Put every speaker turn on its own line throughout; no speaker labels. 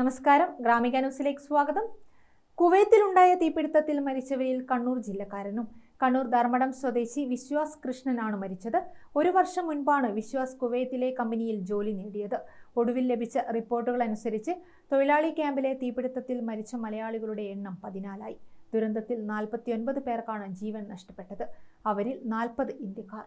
നമസ്കാരം. ഗ്രാമിക ന്യൂസിലേക്ക് സ്വാഗതം. കുവൈത്തിലുണ്ടായ തീപിടുത്തത്തിൽ മരിച്ചവരിൽ കണ്ണൂർ ജില്ലക്കാരനും കണ്ണൂർ ധർമ്മടം സ്വദേശി വിശ്വാസ് കൃഷ്ണനാണ് മരിച്ചത്. ഒരു വർഷം മുൻപാണ് വിശ്വാസ് കുവൈത്തിലെ കമ്പനിയിൽ ജോലി നേടിയത്. ഒടുവിൽ ലഭിച്ച റിപ്പോർട്ടുകൾ അനുസരിച്ച് തൊഴിലാളി ക്യാമ്പിലെ തീപിടുത്തത്തിൽ മരിച്ച മലയാളികളുടെ എണ്ണം പതിനാലായി. ദുരന്തത്തിൽ നാൽപ്പത്തിയൊൻപത് പേർക്കാണ് ജീവൻ നഷ്ടപ്പെട്ടത്. അവരിൽ നാൽപ്പത് ഇന്ത്യക്കാർ.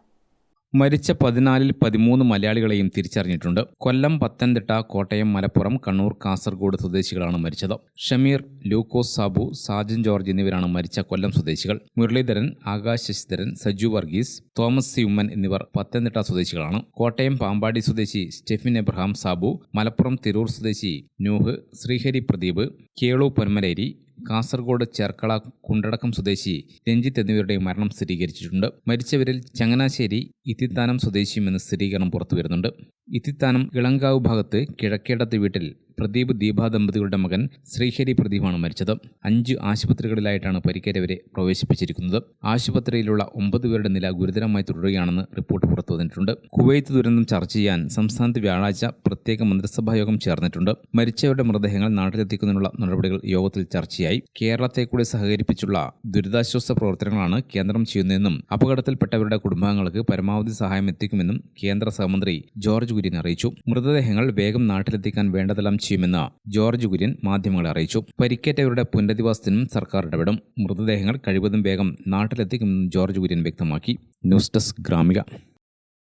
മരിച്ച പതിനാലിൽ പതിമൂന്ന് മലയാളികളെയും തിരിച്ചറിഞ്ഞിട്ടുണ്ട്. കൊല്ലം പത്തനംതിട്ട കോട്ടയം മലപ്പുറം കണ്ണൂർ കാസർഗോഡ് സ്വദേശികളാണ് മരിച്ചത്. ഷമീർ ലൂക്കോസ് സാബു സാജൻ ജോർജ് എന്നിവരാണ് മരിച്ച കൊല്ലം സ്വദേശികൾ. Muraleedharan Akash Sasidharan Saju Varghese Thomas C. ഉമ്മൻ എന്നിവർ പത്തനംതിട്ട സ്വദേശികളാണ്. കോട്ടയം പാമ്പാടി സ്വദേശി സ്റ്റെഫിൻ എബ്രഹാം സാബു മലപ്പുറം തിരൂർ സ്വദേശി നൂഹ് ശ്രീഹരി പ്രദീപ് കേളു പൊന്മലേരി കാസർഗോഡ് ചേർക്കള കുണ്ടടക്കം സ്വദേശി രഞ്ജിത്ത് എന്നിവരുടെ മരണം സ്ഥിരീകരിച്ചിട്ടുണ്ട്. മരിച്ചവരിൽ ചങ്ങനാശ്ശേരി ഇത്തിത്താനം സ്വദേശിയുമെന്ന് സ്ഥിരീകരണം പുറത്തുവരുന്നുണ്ട്. ഇത്തിത്താനം ഇളങ്കാവ് ഭാഗത്ത് കിഴക്കേടത്ത് വീട്ടിൽ പ്രദീപ് ദീപ ദമ്പതികളുടെ മകൻ ശ്രീഹരി പ്രദീപാണ് മരിച്ചത്. അഞ്ച് ആശുപത്രികളിലായിട്ടാണ് പരിക്കേറ്റവരെ പ്രവേശിപ്പിച്ചിരിക്കുന്നത്. ആശുപത്രിയിലുള്ള ഒമ്പത് പേരുടെ നില ഗുരുതരമായി തുടരുകയാണെന്ന് റിപ്പോർട്ട് പുറത്തുവന്നിട്ടുണ്ട് കുവൈത്ത് ദുരന്തം ചർച്ച ചെയ്യാൻ സംസ്ഥാനത്ത് വ്യാഴാഴ്ച പ്രത്യേക മന്ത്രിസഭാ യോഗം ചേർന്നിട്ടുണ്ട്. മരിച്ചവരുടെ മൃതദേഹങ്ങൾ നാട്ടിലെത്തിക്കുന്നതിനുള്ള നടപടികൾ യോഗത്തിൽ ചർച്ചയായി. കേരളത്തെ കൂടി സഹകരിപ്പിച്ചുള്ള ദുരിതാശ്വാസ പ്രവർത്തനങ്ങളാണ് കേന്ദ്രം ചെയ്യുന്നതെന്നും അപകടത്തിൽപ്പെട്ടവരുടെ കുടുംബാംഗങ്ങൾക്ക് പരമാവധി സഹായം എത്തിക്കുമെന്നും കേന്ദ്ര സഹമന്ത്രി ജോർജ് കുര്യൻ അറിയിച്ചു. മൃതദേഹങ്ങൾ വേഗം നാട്ടിലെത്തിക്കാൻ വേണ്ടതെല്ലാം ചെയ്യുമെന്ന് ജോർജ് കുര്യൻ മാധ്യമങ്ങളെ അറിയിച്ചു പരിക്കേറ്റവരുടെ പുനരധിവാസത്തിനും സർക്കാർ ഇടപെടും മൃതദേഹങ്ങൾ കഴിവതും വേഗം നാട്ടിലെത്തിക്കുമെന്നും ജോർജ് കുര്യൻ വ്യക്തമാക്കി ന്യൂസ് ഡെസ്ക് ഗ്രാമിക